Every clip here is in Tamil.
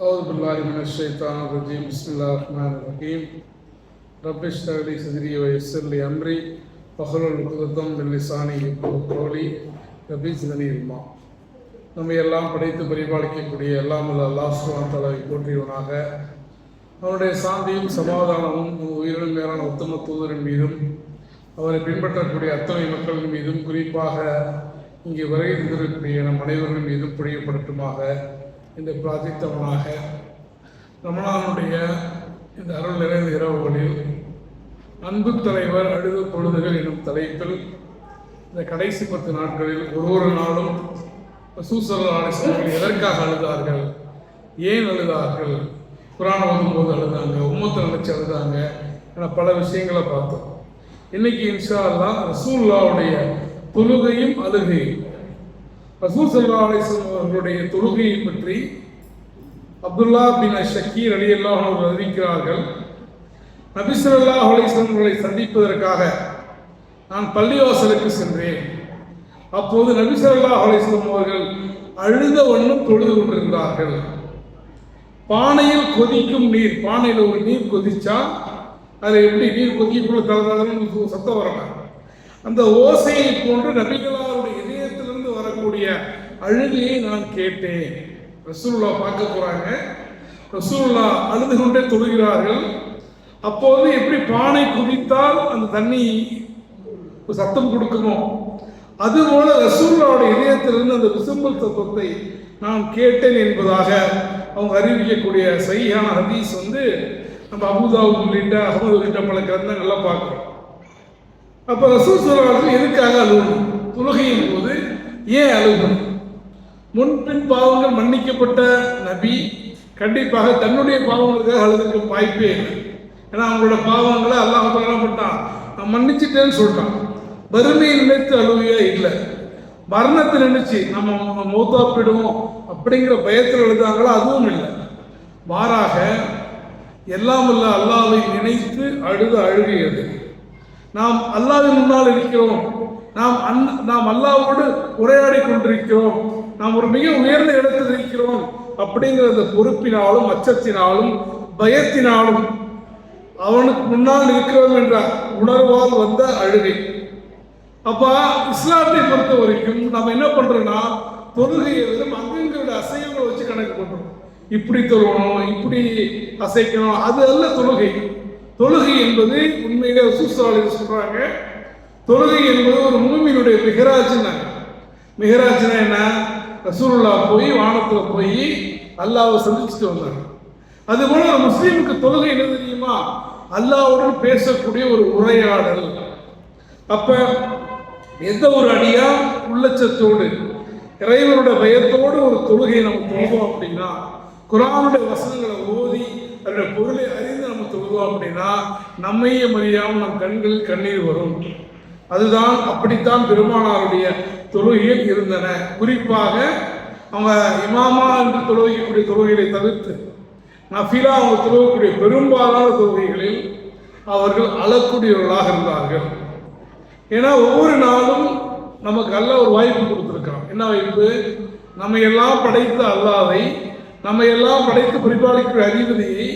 أعوذ بالله من الشيطان الرجيم بسم الله الرحمن الرحيم رب اشرح لي صدري ويسر لي أمري واحلل عقدة من لساني يفقهوا قولي رب زدني علما நம்மை எல்லாம் படைத்து பரிபாலிக்கக்கூடிய எல்லாம் உள்ள அல்லாஹ் சுப்ஹானஹு தஆலாவை போற்றியவனாக அவருடைய சாந்தியும் சமாதானமும் உயிரினும் மேலான உத்தம தூதரின் மீதும் அவரை பின்பற்றக்கூடிய அத்தனை மக்களின் மீதும் குறிப்பாக இங்கே வருகை தந்திருக்கக்கூடிய நம் அனைவர்கள் மீதும் புரியப்படட்டுமாக என்று பிரார்த்தித்தவனாக ரமணானுடைய இந்த அருள் நிறைந்த இரவுகளில் அன்பு தலைவர் அழுது பொழுதுகள் எனும் தலைப்பில் இந்த கடைசி பத்து நாட்களில் ஒரு ஒரு நாளும் சூசலாளர்கள் எதற்காக அழுதார்கள் ஏன் அழுதார்கள் குரான் ஓதும்போது அழுதாங்க உம்மத்தை நினைச்சு அழுதாங்க என பல விஷயங்களை பார்த்தோம். இன்னைக்கு இன்ஷா அல்லா ரசூல்லாவுடைய தொழுகையும் அழுகையும் ரசூல் சல்லா அலிஸ்லாம் அவர்களுடைய தொழுகையை பற்றி அப்துல்லா பின் ஷக்கீர் அலி அல்லாஹ் அவர்கள் அறிவிக்கிறார்கள் நபிசல்லா ஸல்லல்லாஹு அவர்களை சந்திப்பதற்காக நான் பள்ளிவாசலுக்கு சென்றேன். அப்போது நபிசல்லா ஸல்லல்லாஹு அவர்கள் அழுத வண்ணம் தொழுது கொண்டிருந்தார்கள். பானையில் கொதிக்கும் நீர் பானையில் ஒரு நீர் கொதிச்சா அதில் எப்படி நீர் கொதிக்குள்ள தளதளன்னு சத்தம் வரலாம் அந்த ஓசையை போன்று நபிகளாருடைய இதயத்திலிருந்து வரக்கூடிய அழுகையை நான் கேட்டேன். ரசூல்லா பார்க்க போறாங்க. ரசூல்லா அழுது கொண்டே தொழுகிறார்கள். அப்போது எப்படி பானை குதித்தால் அந்த தண்ணி சத்தம் கொடுக்குமோ அதுபோல ரசூல்லாவுடைய இதயத்திலிருந்து அந்த விசும்பல் சத்தத்தை நான் கேட்டேன் என்பதாக அவங்க அறிவிக்கக்கூடிய சரியான ஹதீஸ் வந்து நம்ம அபுதாவுக்கு உள்ளிட்ட அகமது உள்ளிட்ட பல கிரந்தங்கள்லாம் பார்க்குறோம். அப்போ ரசூல் சொல்றாங்க எதுக்காக அழுகணும் தொழுகையின் போது ஏன் அழுகணும் முன்பின் பாவங்கள் மன்னிக்கப்பட்ட நபி கண்டிப்பாக தன்னுடைய பாவங்களுக்காக அழுதுக்கு வாய்ப்பே இல்லை. ஏன்னா அவங்களோட பாவங்களை அல்லாஹ் என்ன பண்ணிட்டான்? நான் மன்னிச்சிட்டேன்னு சொல்லிட்டான். வறுமையை நினைத்து அழுவையே இல்லை. மரணத்தை நினைச்சு நம்ம மூத்தா போயிடுவோம் அப்படிங்கிற பயத்தில் எழுதாங்களோ அதுவும் இல்லை. மாறாக எல்லாம் அல்ல அல்லாவை நினைத்து அழுத அழுகியது. நாம் அல்லாவின் முன்னால் இருக்கிறோம். நாம் அன் நாம் அல்லாவோடு உரையாடி கொண்டிருக்கிறோம். நாம் ஒரு மிக உயர்ந்த இடத்தில் இருக்கிறோம். அப்படிங்கிற அந்த பொறுப்பினாலும் அச்சத்தினாலும் பயத்தினாலும் அவனுக்கு முன்னால் இருக்கிறோம் என்ற உணர்வால் வந்த அழுகை. அப்போ இஸ்லாத்தை பொறுத்த வரைக்கும் நம்ம என்ன பண்றோம்னா தொழுகையை வெறும் அங்கங்களோட அசைவங்களை வச்சு கணக்கு பண்றோம். இப்படி தொழுகணும் இப்படி அசைக்கணும் அது அல்ல தொழுகை. தொழுகை என்பது உண்மையிலே சூசாலில் சொல்றாங்க. தொழுகை என்பது ஒரு மூமியினுடைய மிகராஜ்னாங்க மிகராஜ்னா என்ன? ரசூலுல்லா போய் வானத்தில் போய் அல்லாவை சந்திச்சுட்டு வந்தாங்க. அதுபோல ஒரு முஸ்லீமுக்கு தொழுகை என்ன தெரியுமா? அல்லாவுடன் பேசக்கூடிய ஒரு உரையாடல். அப்ப எந்த ஒரு அடியா? உள்ளச்சத்தோடு இறைவனோட பயத்தோடு ஒரு தொழுகை நம்ம தொழுவோம் அப்படின்னா குரானுடைய வசனங்களை ஓதி அதனுடைய பொருளை அறிந்து நம்ம தொழுவோம் அப்படின்னா நம்மையே மறியாமல் நம் கண்களில் கண்ணீர் வரும். அதுதான் அப்படித்தான் பெருமானாருடைய தொழுகையில் இருந்தன. குறிப்பாக அவங்க இமாமா என்று தொழுகைக்கூடிய தொழுகைகளை தவிர்த்து நஃபிலா அவங்க தொழுகக்கூடிய பெரும்பாலான தொழுகைகளில் அவர்கள் அழக்கூடியவர்களாக இருந்தார்கள். ஏன்னா ஒவ்வொரு நாளும் நமக்கு அல்ல ஒரு வாய்ப்பு கொடுத்துருக்கான் என்ன வாய்ப்பு? நம்ம எல்லாம் படைத்த அல்லாதை நம்ம எல்லாம் படைத்து பரிபாலிக்கிற அதிபதியை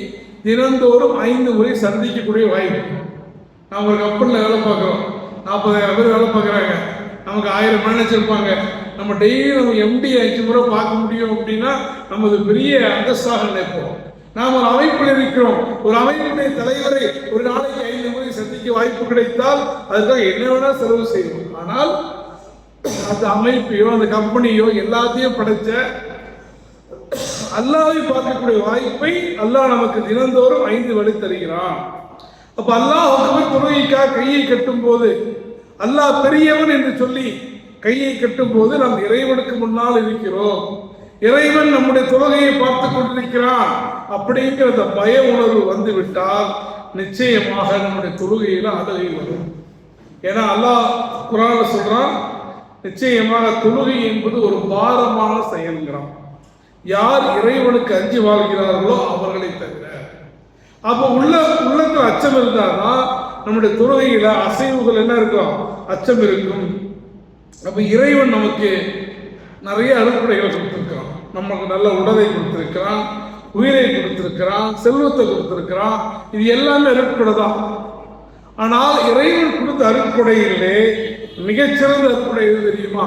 தினந்தோறும் ஐந்து முறை சந்திக்கக்கூடிய வாய்ப்பு. நாம் ஒரு கப்பலில் வேலை பார்க்குறோம். நாற்பதாயிரம் பேர் வேலை பார்க்குறாங்க. நமக்கு ஆயிரம் மேனேஜர் இருப்பாங்க நம்ம டெய்லி நம்ம எம்டி அஞ்சு முறை பார்க்க முடியும் அப்படின்னா நமது பெரிய அந்தஸ்தாக நினைப்போம். நாம் ஒரு அமைப்பில் இருக்கிறோம். ஒரு அமைப்புடைய தலைவரை ஒரு நாளைக்கு ஐந்து முறை சந்திக்க வாய்ப்பு கிடைத்தால் அதுதான் என்ன வேணால் செலவு செய்வோம். ஆனால் அந்த அமைப்பையோ அந்த கம்பெனியோ எல்லாத்தையும் படைத்த அல்லாவை பார்க்கக்கூடிய வாய்ப்பை அல்லாஹ் நமக்கு தினந்தோறும் ஐந்து வழி தருகிறான். அப்ப அல்லாஹ் அக்பர் தொழுகைக்காக கையை கட்டும் போது அல்லாஹ் பெரியவன் என்று சொல்லி கையை கட்டும் போது நாம் இறைவனுக்கு முன்னால் இருக்கிறோம். இறைவன் நம்முடைய தொழுகையை பார்த்து கொண்டிருக்கிறான். அப்படிங்கிற அந்த பய உணர்வு வந்துவிட்டால் நிச்சயமாக நம்முடைய தொழுகையில அழுகை வரும். ஏன்னா அல்லாஹ் குரான சொல்றான் நிச்சயமாக தொழுகை என்பது ஒரு பாரமான செயல்கிறான் யார் இறைவனுக்கு அஞ்சி வாழ்கிறார்களோ அவர்களை தவிர. அப்போ உள்ள உள்ளத்தில் அச்சம் இருந்தாதான் நம்முடைய துறவையில் அசைவுகள் என்ன இருக்கும்? அச்சம் இருக்கும். அப்போ இறைவன் நமக்கு நிறைய அறுப்புடைகளை கொடுத்துருக்கான் நமக்கு நல்ல உடலை கொடுத்துருக்கிறான் உயிரை கொடுத்துருக்கிறான் செல்வத்தை கொடுத்துருக்கிறான். இது எல்லாமே அருட்கொடை தான். ஆனால் இறைவன் கொடுத்த அருட்கொடையிலே மிகச்சிறந்த அருட்கொடை எது தெரியுமா?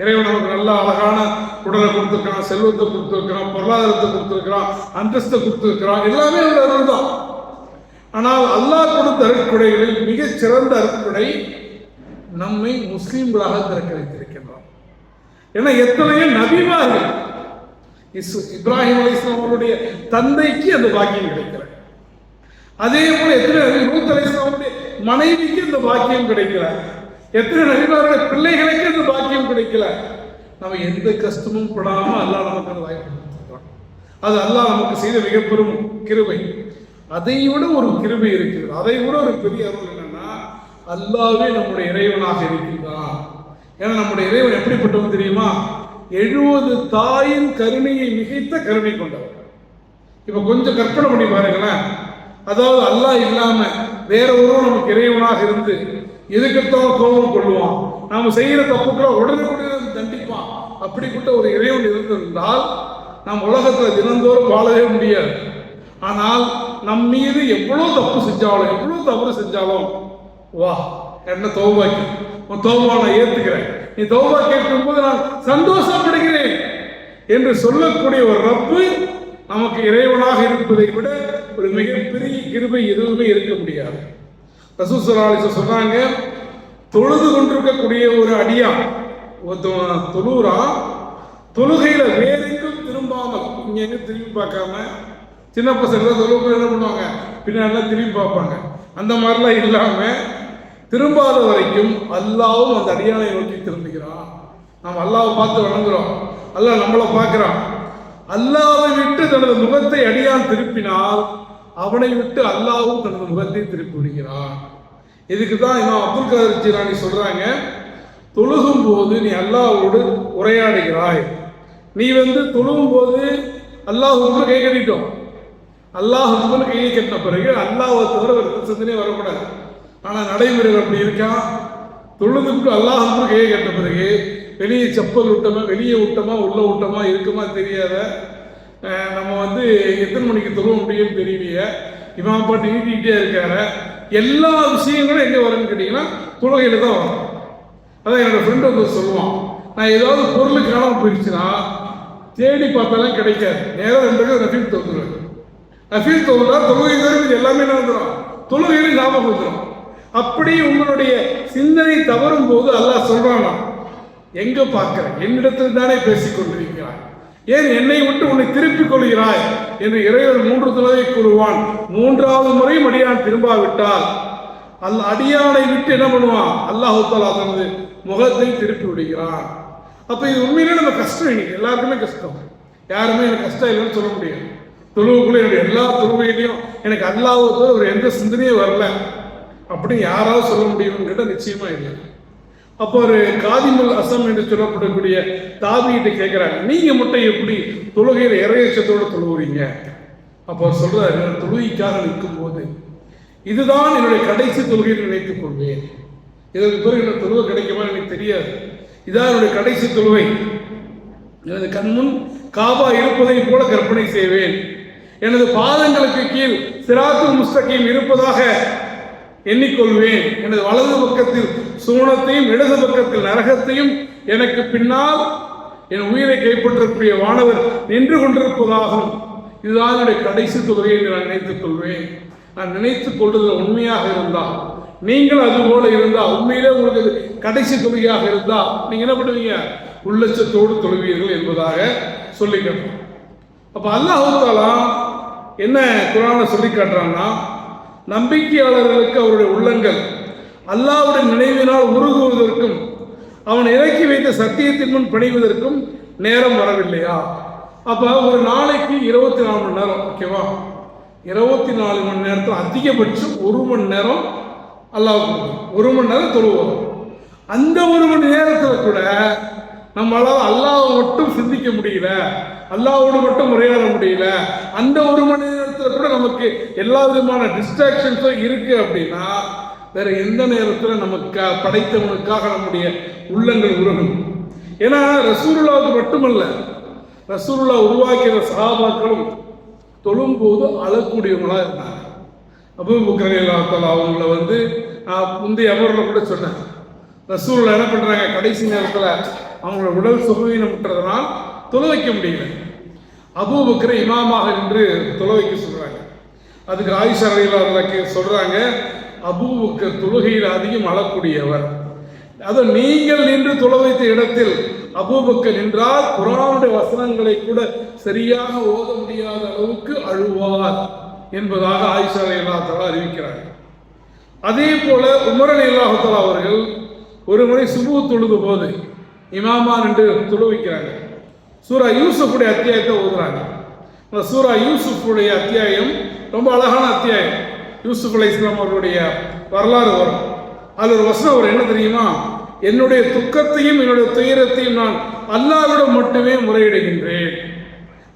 இறைவன் நமக்கு நல்ல அழகான உடலை கொடுத்துருக்கான் செல்வத்தை கொடுத்துருக்கிறான் பொருளாதாரத்தை கொடுத்துருக்கிறான் அந்தஸ்தை கொடுத்துருக்கிறான். எல்லாமே ஒரு அருள் தான். ஆனால் அல்லாஹ் கொடுத்த அருட்கொடைகளில் மிகச் சிறந்த அருட்கொடை நம்மை முஸ்லீம்களாக திறக்க வைத்திருக்கின்றான். ஏன்னா எத்தனையோ நபிமார்கள் இஸ் இப்ராஹிம் அலிஸ்லாம் அவருடைய தந்தைக்கு அந்த பாக்கியம் கிடைக்கல. அதே போல எத்தனை நபி நூத் மனைவிக்கு அந்த பாக்கியம் கிடைக்கிறார் எத்தனை நபிமாருடைய பிள்ளைகளுக்கு இந்த பாக்கியம் கிடைக்கல? நம்ம எந்த கஷ்டமும் படாம அல்லாஹ் நமக்கு அந்த வாய்ப்பு அது அல்லாஹ் நமக்கு செய்த மிக பெரும் கிருபை. அதை விட ஒரு கிருபை இருக்கிறது அதை விட ஒரு பெரிய அருள் என்னன்னா அல்லாவே நம்முடைய இறைவனாக இருக்கின்றான். ஏன்னா நம்முடைய இறைவன் எப்படிப்பட்டவன் தெரியுமா? எழுபது தாயின் கருணையை மிகைத்த கருணை கொண்டவர் இப்ப கொஞ்சம் கற்பனை பண்ணி பாருங்களேன். அதாவது அல்லாஹ் இல்லாம வேற ஒருவன் நமக்கு இறைவனாக இருந்து எதுக்கெடுத்தாலும் கோபம் கொள்ளுவான். நாம் செய்கிற தப்புக்களை உடனே உடனே தண்டிப்பான். அப்படிப்பட்ட ஒரு இறைவன் இருந்திருந்தால் நாம் உலகத்தில் தினந்தோறும் வாழவே முடியாது. ஆனால் நம் மீது எவ்வளோ தப்பு செஞ்சாலும் எவ்வளோ தவறு செஞ்சாலும் வா என்ன தோபாக்கி உன் தோபா நான் ஏற்றுக்கிறேன் நீ தௌபா கேட்கும்போது நான் சந்தோஷப்படுகிறேன் என்று சொல்லக்கூடிய ஒரு ரப்பு நமக்கு இறைவனாக இருப்பதை விட ஒரு மிகப்பெரிய கிருபை எதுவுமே இருக்க முடியாது. ரசூசலாலிச சொன்னாங்க தொழுது கொண்டிருக்கக்கூடிய ஒரு அடியான் ஒருத்தவன் தொழுறா தொழுகையில வேலைக்கும் திரும்பாமல் இங்க எங்க திரும்பி பார்க்காம சின்ன பசங்க தொழுகையில் என்ன பண்ணுவாங்க? பின்னாடி திரும்பி பார்ப்பாங்க. அந்த மாதிரிலாம் இல்லாம திரும்பாத வரைக்கும் அல்லாவும் அந்த அடியானை நோக்கி திரும்புகிறான். நாம் அல்லாவை பார்த்து வணங்குறோம். அல்லாஹ் நம்மளை பார்க்குறான். அல்லாவை விட்டு தனது முகத்தை அடியான் திருப்பினால் அவனை விட்டு அல்லாவும் தனது முகத்தை திருப்பி விடுகிறான் இதுக்கு தான் இமாம் அப்துல் கதர் ஜிலானி சொல்றாங்க தொழுகும் போது நீ அல்லாவோடு உரையாடுகிறாய். நீ வந்து தொழுகும் போது அல்லாஹ் கை கட்டிட்டோம். அல்லாஹ் முதல் கையை கட்டின பிறகு அல்லாஹை தவிர ஒரு சிந்தனையே வரக்கூடாது. ஆனால் நடைமுறைகள் அப்படி இருக்கான் தொழுதுக்கு அல்லாஹ் உங்களுக்கு கையை கட்டின பிறகு வெளியே செப்பல் விட்டோமா வெளியே விட்டோமா உள்ள விட்டோமா இருக்குமா தெரியாத நம்ம வந்து எத்தனை மணிக்கு தொழுவ அப்படின்னு தெரியலையே. இமாம் பாட்டு நீட்டிக்கிட்டே இருக்காரு. எல்லா விஷயங்களும் எங்கே வரும்னு கேட்டிங்கன்னா தொழுகையில் தான் வரும். அதான் என்னோடய ஃப்ரெண்டு வந்து சொல்லுவான் நான் ஏதாவது பொருள் காணாமல் போயிடுச்சுன்னா தேடி பார்த்தாலும் கிடைக்காது. நேராக ரெண்டு பேரும் ரஃபீல் தோத்துருவேன் ரஃபீல் தோத்துனா தொழுகை தான் எல்லாமே நடந்துடும் தொழுகையிலும் ஞாபகம் வந்துடும் அப்படி உங்களுடைய சிந்தனை தவறும் போது அல்லாஹ் சொல்றானா எங்க பார்க்குறேன் என்னிடத்தில் தானே பேசிக்கொண்டிருக்கிறான் ஏன் என்னை விட்டு உன்னை திருப்பிக் கொள்கிறாய்? என்று இறைவன் மூன்று தடவை கூறுவான். மூன்றாவது முறை அடியான் திரும்பாவிட்டால். அல் அடியானை விட்டு என்ன பண்ணுவான்? அல்லாஹு தாலா தனது முகத்தை திருப்பி விடுகிறான். அப்ப இது உண்மையிலே நம்ம கஷ்டம் இன்னைக்கு. எல்லாருக்குமே கஷ்டம். யாருமே எனக்கு கஷ்டம் இல்லைன்னு சொல்ல முடியாது. தொழுவுக்குள்ள என்னுடைய எல்லா தொழுவையிலையும் எனக்கு அல்லாவுக்கு ஒரு எந்த சிந்தனையும் வரல. அப்படின்னு யாராவது சொல்ல முடியும்னு கேட்டால் நிச்சயமா இல்லை. அப்போ ஒரு காதிமுல் அசம் என்று சொல்லப்படக்கூடிய தாபிகிட்ட கேட்குறாங்க நீங்கள் மட்டும் எப்படி தொழுகையில் இறையச்சத்தோடு தொழுவுறீங்க? அப்போ சொல்கிறார் நான் தொழுகைக்காக நிற்கும் போது இதுதான் என்னுடைய கடைசி தொழுகையில் நினைத்துக் கொள்வேன். இதற்கு பிறகு எனக்கு தொழுவை கிடைக்குமா எனக்கு தெரியாது. இதான் என்னுடைய கடைசி தொழுவை. எனது கண்முன் காபா இருப்பதை போல கற்பனை செய்வேன். எனது பாதங்களுக்கு கீழ் சிராத்து முஸ்தகீம் இருப்பதாக எண்ணிக்கொள்வேன். எனது வலது பக்கத்தில் சூனத்தையும் இடது பக்கத்தில் நரகத்தையும் எனக்கு பின்னால் என் உயிரை கைப்பற்றக்கூடிய வானவர் நின்று கொண்டிருப்பதாகும். இதுதான் என்னுடைய கடைசி தொழுகை என்று நான் நினைத்துக் கொள்வேன். நான் நினைத்துக் கொள்வதில் உண்மையாக இருந்தால் நீங்கள் அது போல இருந்தால் உண்மையிலே உங்களுக்கு அது கடைசி தொழுகையாக இருந்தால் நீங்கள் என்ன பண்ணுவீங்க? உள்ளச்சத்தோடு தொழுவீர்கள் என்பதாக சொல்லி அப்ப அல்லாஹ் தாலா என்ன குரானை சொல்லி காட்டுறான்னா நம்பிக்கையாளர்களுக்கு அவருடைய உள்ளங்கள் அல்லாவுடைய நினைவினால் உருகுவதற்கும் அவன் இறக்கி வைத்த சத்தியத்தின் முன் பணிவதற்கும் நேரம் வரவில்லையா? அப்ப ஒரு நாளைக்கு இருபத்தி நாலு மணி நேரம் ஓகேவா இருபத்தி நாலு மணி நேரத்தில் அதிகபட்சம் ஒரு மணி நேரம் அல்லாஹ் ஒரு மணி நேரம் தொழுவோம் அந்த ஒரு மணி நேரத்தில் கூட நம்மளால் அல்லாவை மட்டும் சிந்திக்க முடியல அல்லாவோடு மட்டும் உரையாட முடியல அந்த ஒரு மணி நேரத்தில் நேரத்தில் கூட நமக்கு எல்லா விதமான டிஸ்ட்ராக்ஷன்ஸும் இருக்கு அப்படின்னா வேற எந்த நேரத்தில் நமக்கு படைத்தவனுக்காக நம்முடைய உள்ளங்கள் உருகும். ஏன்னா ரசூருல்லாவுக்கு மட்டுமல்ல ரசூருல்லா உருவாக்கிற சகாபாக்களும் தொழும்போது அழக்கூடியவங்களா இருந்தாங்க. அபு புக்கரையில் அவங்கள வந்து நான் முந்தைய அமர்வில் கூட சொன்னேன். ரசூலில் என்ன பண்ணுறாங்க கடைசி நேரத்தில் அவங்களோட உடல் சுகவீனம் விட்டுறதுனால் தொலை வைக்க முடியல. அபூபக்கரை இமாமாக நின்று தொலை வைக்க சொல்கிறாங்க அதுக்கு ஆயுஷ் அறையில் சொல்கிறாங்க அபூபக்கர் தொழுகையில் அதிகம் அழக்கூடியவர். அது நீங்கள் நின்று தொலை வைத்த இடத்தில் அபூபக்கர் நின்றால் குரானுடைய வசனங்களை கூட சரியாக ஓத முடியாத அளவுக்கு அழுவார் என்பதாக ஆயிஷா இல்லாத்தலா அறிவிக்கிறாங்க அதே போல உமரன் இல்லாஹத்தலா அவர்கள் ஒரு முறை சுபு தொழுது போது இமாமா நின்று தொழு வைக்கிறாங்க. சூரா யூசுஃபுடைய அத்தியாயத்தை ஓதுறாங்க. அந்த சூரா யூசுஃபுடைய அத்தியாயம் ரொம்ப அழகான அத்தியாயம். யூசுப் அலி இஸ்லாம் அவருடைய வரலாறு வரும். அது ஒரு வசனம் அவர் என்ன தெரியுமா? என்னுடைய துக்கத்தையும் என்னுடைய துயரத்தையும் நான் அல்லாவிடம் மட்டுமே முறையிடுகின்றேன்.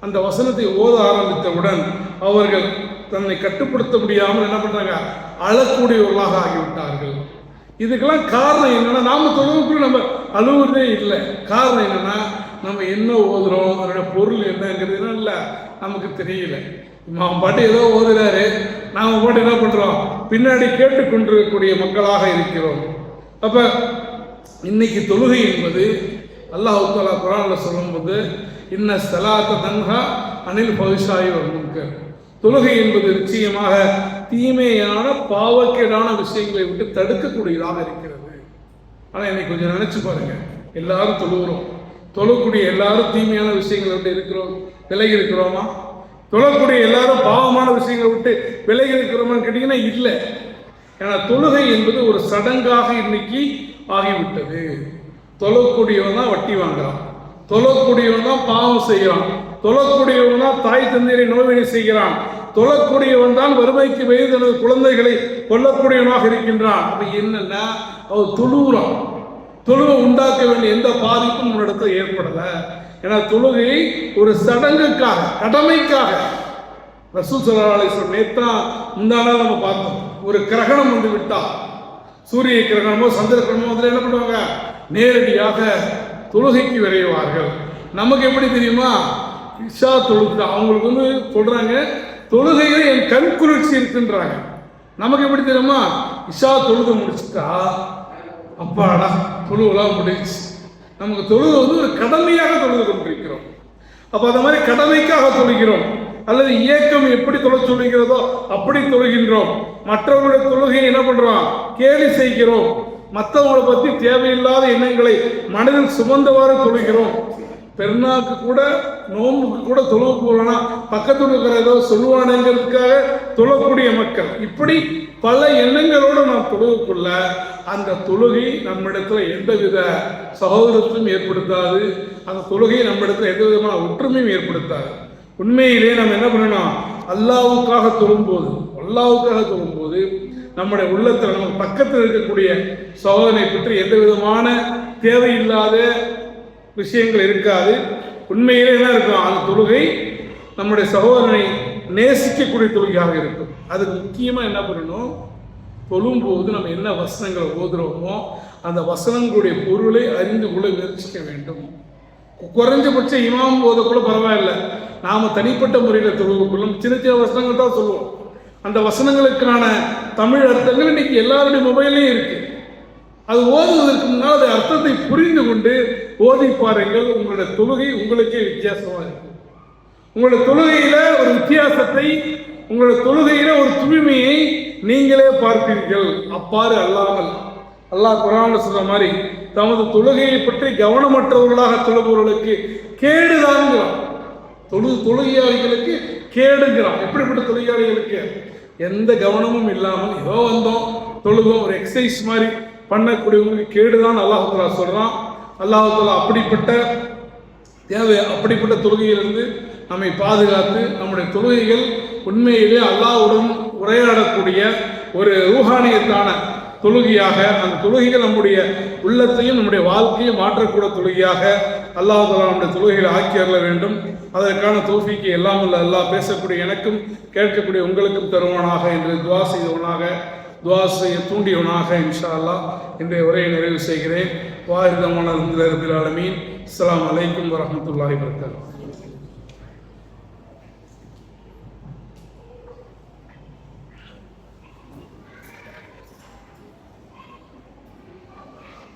அந்த வசனத்தை ஓத ஆரம்பித்தவுடன் அவர்கள் தன்னை கட்டுப்படுத்த முடியாமல் என்ன பண்ணுறாங்க அழக்கூடியவர்களாக ஆகிவிட்டார்கள். இதுக்கெல்லாம் காரணம் என்னன்னா நாம தொழுவுக்குள்ள நம்ம அழுவுறதே இல்லை. காரணம் என்னன்னா நம்ம என்ன ஓதுறோம்? அதோட பொருள் என்னங்கிறது இல்லை. நமக்கு தெரியல. அவன் பாட்டு ஏதோ ஓதுறாரு. நாம் போட்டு என்ன பண்ணுறோம் பின்னாடி கேட்டுக்கொண்டிருக்கக்கூடிய மக்களாக இருக்கிறோம். அப்போ இன்னைக்கு தொழுகை என்பது அல்லாஹ் தாலா குரானில் சொல்லும்போது இன்ன சலாத்த தன்ஹா அனில் பவிஷாயி முன்கர். தொழுகை என்பது நிச்சயமாக தீமையான பாவக்கேடான விஷயங்களை விட்டு தடுக்கக்கூடியதாக இருக்கிறது. ஆனால் இன்னைக்கு கொஞ்சம் நினச்சி பாருங்க. எல்லாரும் தொழுகிறோம். தொழக்கூடிய எல்லாரும் தீமையான விஷயங்களை விட்டு இருக்கிறோம். விலகி இருக்கிறோமா? தொழக்கூடிய எல்லாரும் பாவமான விஷயங்களை விட்டு விலகி இருக்கிறோம்னு கேட்டீங்கன்னா இல்லை. ஏன்னா தொழுகை என்பது ஒரு சடங்காக இன்னைக்கு ஆகிவிட்டது. தொழக்கூடியவன் தான் வட்டி வாங்குறான். தொழக்கூடியவன் தான் பாவம் செய்கிறான். தொழக்கூடியவன் தான் தாய் தந்தையரை நோவினை செய்கிறான். தொழக்கூடியவன் தான் வறுமைக்கு வயது தனது குழந்தைகளை கொல்லக்கூடியவனாக இருக்கின்றான். அப்ப என்னன்னா அவர் தொழுகிறான். தொழுவை உண்டாக்க வேண்டிய எந்த பாதிப்பும் உன்னிடத்தில் ஏற்படலை. ஏன்னா தொழுகை ஒரு சடங்குக்காக கடமைக்காக. ரசூல் சலாலை நேத்தா முந்தானா நம்ம பார்த்தோம். ஒரு கிரகணம் வந்து விட்டா. சூரிய கிரகணமோ சந்திர கிரகணமோ அதில் என்ன பண்ணுவாங்க? நேரடியாக தொழுகைக்கு விரைவார்கள். நமக்கு எப்படி தெரியுமா? இஷா தொழுது அவங்களுக்கு வந்து சொல்கிறாங்க தொழுகையில் என் கண் குளிர்ச்சி இருக்குன்றாங்க. நமக்கு எப்படி தெரியுமா? இஷா தொழுது முடிச்சுட்டா அப்பாடா தொழுவெல்லாம் முடிச்சு நமக்கு தொழுது வந்து ஒரு கடமையாக தொழுது கொண்டிருக்கிறோம். அப்போ அந்த மாதிரி கடமைக்காக தொழுகிறோம். அல்லது இயக்கம் எப்படி தொலை சொல்லுகிறதோ அப்படி தொழுகின்றோம். மற்றவர்களுடைய தொழுகையை என்ன பண்றோம்? கேலி செய்கிறோம். மற்றவங்களை பற்றி தேவையில்லாத எண்ணங்களை மனதில் சுமந்தவாறு தொழுகிறோம். பெருநாக்கு கூட நோம்புக்கு கூட தொழுவு போகலனா பக்கத்தில் இருக்கிற ஏதோ சொல்லுவானுங்கிறதுக்காக தொழக்கூடிய மக்கள். இப்படி பல எண்ணங்களோடு நாம் தொழுவுக்குள்ள அந்த தொழுகை நம்மிடத்துல எந்தவித சகோதரத்தையும் ஏற்படுத்தாது. அந்த தொழுகை நம்மிடத்துல எந்த விதமான ஒற்றுமையும் ஏற்படுத்தாது. உண்மையிலே நம்ம என்ன பண்ணணும்? அல்லாவுக்காக தொழும்போது அல்லாவுக்காக தொழும்போது நம்முடைய உள்ளத்தில் நம்ம பக்கத்தில் இருக்கக்கூடிய சோதனை பற்றி எந்த விதமான தேவையில்லாத விஷயங்கள் இருக்காது. உண்மையிலே என்ன இருக்கும்? அந்த தொழுகை நம்முடைய சகோதரனை நேசிக்கக்கூடிய தொழுகையாக இருக்கும். அதுக்கு முக்கியமாக என்ன பண்ணணும்? தொழும்போது நம்ம என்ன வசனங்களை ஓதுறோமோ அந்த வசனங்களுடைய பொருளை அறிந்து கொள்ள முயற்சிக்க வேண்டும். குறைஞ்சபட்ச இமாம் போத கூட பரவாயில்ல. நாம் தனிப்பட்ட முறையில் தொழுவுக்குள்ளும் சின்ன சின்ன வசனங்கள் தான் சொல்லுவோம். அந்த வசனங்களுக்கான தமிழ் அர்த்தங்கள் இன்னைக்கு எல்லாருடைய மொபைல்லையும் இருக்குது அது ஓதுவதற்கு முன்னால் அதை அர்த்தத்தை புரிந்து கொண்டு ஓதி பாருங்கள். உங்களுடைய தொழுகை உங்களுக்கே வித்தியாசமாக இருக்கும். உங்களுடைய தொழுகையில ஒரு வித்தியாசத்தை உங்களுடைய தொழுகையில ஒரு தூய்மையை நீங்களே பார்ப்பீர்கள். அப்பாறு அல்லாமல். அல்லாஹ் குரான் சொல்ற மாதிரி தமது தொழுகையை பற்றி கவனமற்றவர்களாக தொழுபவர்களுக்கு கேடுதான்கிறான் தொழு தொழுகையாளிகளுக்கு கேடுங்கிறான். எப்படிப்பட்ட தொழுகையாளிகளுக்கு? எந்த கவனமும் இல்லாமல் ஏதோ வந்தோம் தொழுவோம் ஒரு எக்ஸசைஸ் மாதிரி. பண்ணக்கூடியவங்களுக்கு கேடுதான் அல்லாஹாலா சொல்கிறான் அல்லாஹாலா அப்படிப்பட்ட தேவை அப்படிப்பட்ட தொழுகையிலிருந்து நம்மை பாதுகாத்து நம்முடைய தொழுகைகள் உண்மையிலே அல்லாஹ்வுடன் உரையாடக்கூடிய ஒரு ரூஹானியத்தான தொழுகையாக அந்த தொழுகைகள் நம்முடைய உள்ளத்தையும் நம்முடைய வாழ்க்கையும் மாற்றக்கூட தொழுகையாக அல்லாஹ் தஆலா நம்முடைய தொழுகைகளை ஆக்கி அருள வேண்டும். அதற்கான தோஃபிக்கு எல்லாம் உள்ள அல்லாஹ் பேசக்கூடிய எனக்கும் கேட்கக்கூடிய உங்களுக்கும் தருவானாக என்று துவா செய்தவனாக துவா செய்ய தூண்டியவனாக இன்ஷா அல்லாஹ் இன்றைய உரையை நிறைவு செய்கிறேன். வாரிதமான ரபில் ஆலமீன். அஸ்ஸலாமு அலைக்கும் வரஹ்மத்துல்லாஹி வபரகாத்துஹு.